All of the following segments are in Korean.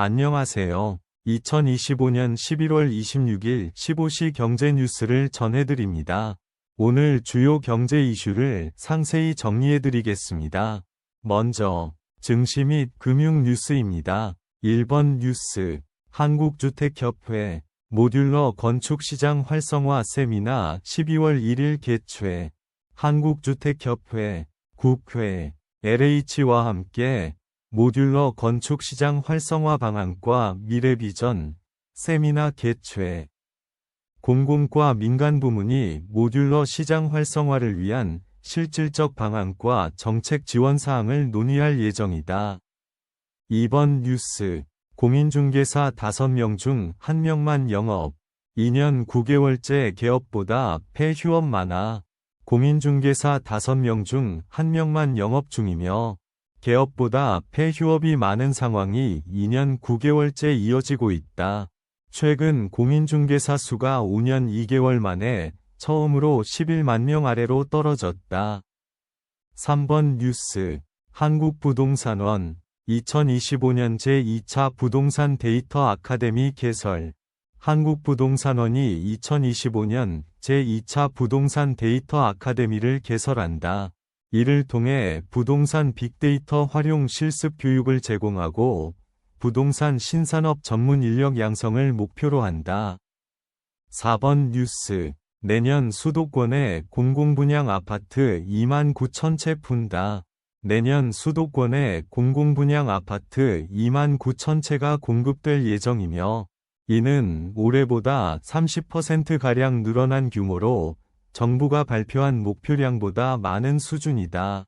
안녕하세요. 2025년 11월 26일 15시 경제 뉴스를 전해드립니다. 오늘 주요 경제 이슈를 상세히 정리해드리겠습니다. 먼저, 증시 및 금융 뉴스입니다. 1번 뉴스, 한국주택협회, 모듈러 건축시장 활성화 세미나 12월 1일 개최, 한국주택협회, 국회, LH와 함께 모듈러 건축 시장 활성화 방안과 미래 비전 세미나 개최. 공공과 민간 부문이 모듈러 시장 활성화를 위한 실질적 방안과 정책 지원 사항을 논의할 예정이다. 2번 뉴스. 공인중개사 5명 중 1명만 영업. 2년 9개월째 개업보다 폐휴업 많아. 공인중개사 5명 중 1명만 영업 중이며 개업보다 폐휴업이 많은 상황이 2년 9개월째 이어지고 있다. 최근 공인중개사 수가 5년 2개월 만에 처음으로 11만 명 아래로 떨어졌다. 3번 뉴스 한국부동산원 2025년 제2차 부동산 데이터 아카데미 개설 한국부동산원이 2025년 제2차 부동산 데이터 아카데미를 개설한다. 이를 통해 부동산 빅데이터 활용 실습 교육을 제공하고 부동산 신산업 전문 인력 양성을 목표로 한다. 4번 뉴스 내년 수도권에 공공분양 아파트 2만 9천 채 푼다. 내년 수도권에 공공분양 아파트 2만 9천 채가 공급될 예정이며 이는 올해보다 30%가량 늘어난 규모로 정부가 발표한 목표량보다 많은 수준이다.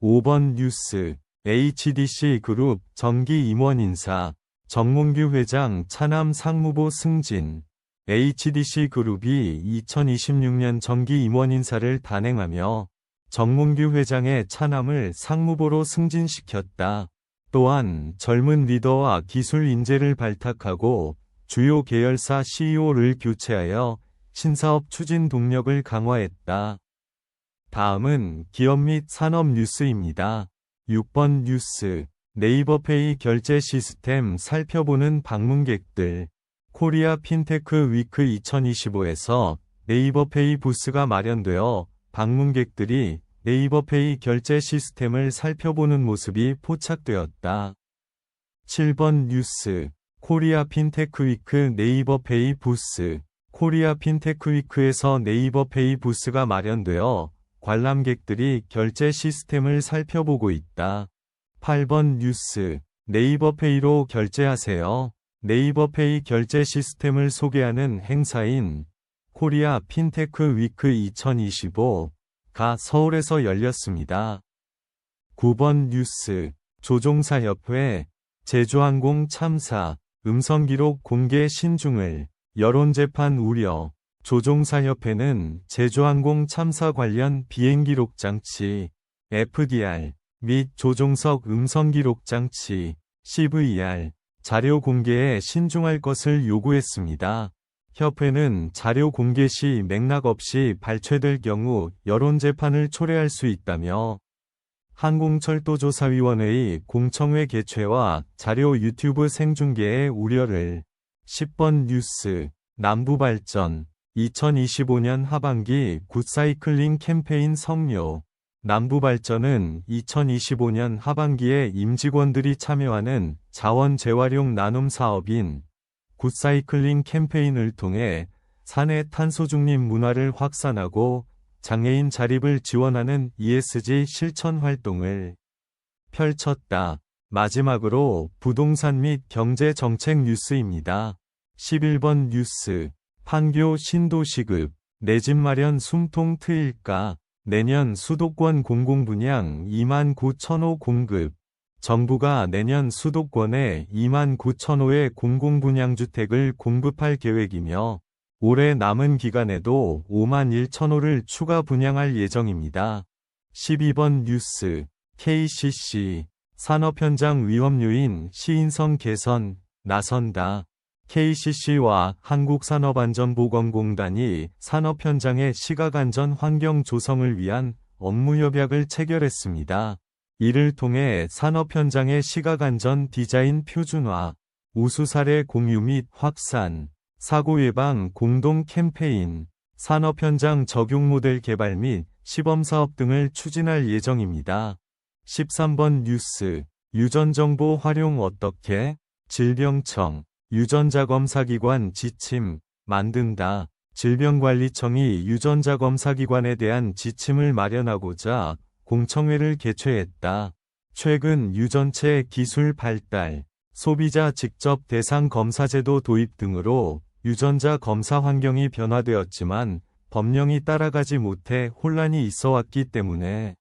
5번 뉴스 HDC 그룹 정기 임원 인사 정몽규 회장 차남 상무보 승진 HDC 그룹이 2026년 정기 임원 인사를 단행하며 정몽규 회장의 차남을 상무보로 승진시켰다. 또한 젊은 리더와 기술 인재를 발탁하고 주요 계열사 CEO를 교체하여 신사업 추진 동력을 강화했다. 다음은 기업 및 산업 뉴스입니다. 6번 뉴스 네이버페이 결제 시스템 살펴보는 방문객들 코리아 핀테크 위크 2025에서 네이버페이 부스가 마련되어 방문객들이 네이버페이 결제 시스템을 살펴보는 모습이 포착되었다. 7번 뉴스 코리아 핀테크 위크 네이버페이 부스 코리아 핀테크 위크에서 네이버 페이 부스가 마련되어 관람객들이 결제 시스템을 살펴보고 있다. 8번 뉴스 네이버 페이로 결제하세요. 네이버 페이 결제 시스템을 소개하는 행사인 코리아 핀테크 위크 2025가 서울에서 열렸습니다. 9번 뉴스 조종사협회 제주항공 참사 음성기록 공개 신중을 여론재판 우려 조종사협회는 제주항공 참사 관련 비행기록 장치 FDR 및 조종석 음성기록 장치 CVR 자료 공개에 신중할 것을 요구했습니다. 협회는 자료 공개 시 맥락 없이 발췌될 경우 여론재판을 초래할 수 있다며 항공철도조사위원회의 공청회 개최와 자료 유튜브 생중계의 우려를 10번 뉴스 남부발전 2025년 하반기 굿사이클링 캠페인 성료 남부발전은 2025년 하반기에 임직원들이 참여하는 자원 재활용 나눔 사업인 굿사이클링 캠페인을 통해 사내 탄소 중립 문화를 확산하고 장애인 자립을 지원하는 ESG 실천 활동을 펼쳤다. 마지막으로 부동산 및 경제 정책 뉴스입니다. 11번 뉴스. 판교 신도시급. 내 집 마련 숨통 트일까? 내년 수도권 공공분양 2만 9천호 공급. 정부가 내년 수도권에 2만 9천호의 공공분양주택을 공급할 계획이며 올해 남은 기간에도 5만 1천호를 추가 분양할 예정입니다. 12번 뉴스. KCC 산업 현장 위험 요인 시인성 개선. 나선다. KCC와 한국산업안전보건공단이 산업 현장의 시각안전 환경 조성을 위한 업무 협약을 체결했습니다. 이를 통해 산업 현장의 시각안전 디자인 표준화, 우수 사례 공유 및 확산, 사고 예방 공동 캠페인, 산업 현장 적용 모델 개발 및 시범 사업 등을 추진할 예정입니다. 13번 뉴스 유전정보 활용 어떻게? 질병청 유전자 검사기관 지침 만든다. 질병관리청이 유전자 검사기관에 대한 지침을 마련하고자 공청회를 개최했다. 최근 유전체 기술 발달, 소비자 직접 대상 검사 제도 도입 등으로 유전자 검사 환경이 변화되었지만 법령이 따라가지 못해 혼란이 있어 왔기 때문에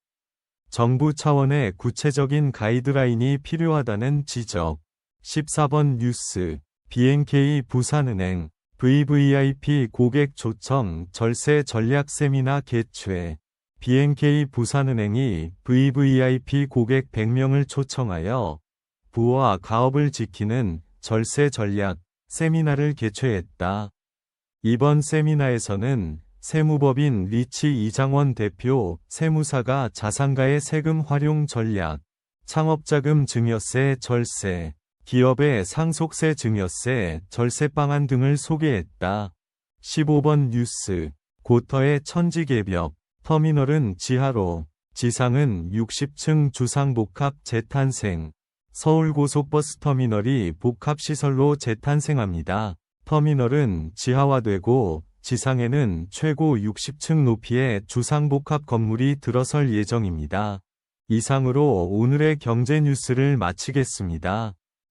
정부 차원의 구체적인 가이드라인이 필요하다는 지적. 14번 뉴스 BNK 부산은행 VVIP 고객 초청 절세 전략 세미나 개최 BNK 부산은행이 VVIP 고객 100명을 초청하여 부와 가업을 지키는 절세 전략 세미나를 개최했다. 이번 세미나에서는 세무법인 리치 이장원 대표 세무사가 자산가의 세금 활용 전략, 창업자금 증여세 절세, 기업의 상속세 증여세 절세 방안 등을 소개했다. 15번 뉴스 고터의 천지개벽 터미널은 지하로 지상은 60층 주상복합 재탄생 서울고속버스 터미널이 복합시설로 재탄생합니다. 터미널은 지하화되고 지상에는 최고 60층 높이의 주상복합 건물이 들어설 예정입니다. 이상으로 오늘의 경제 뉴스를 마치겠습니다.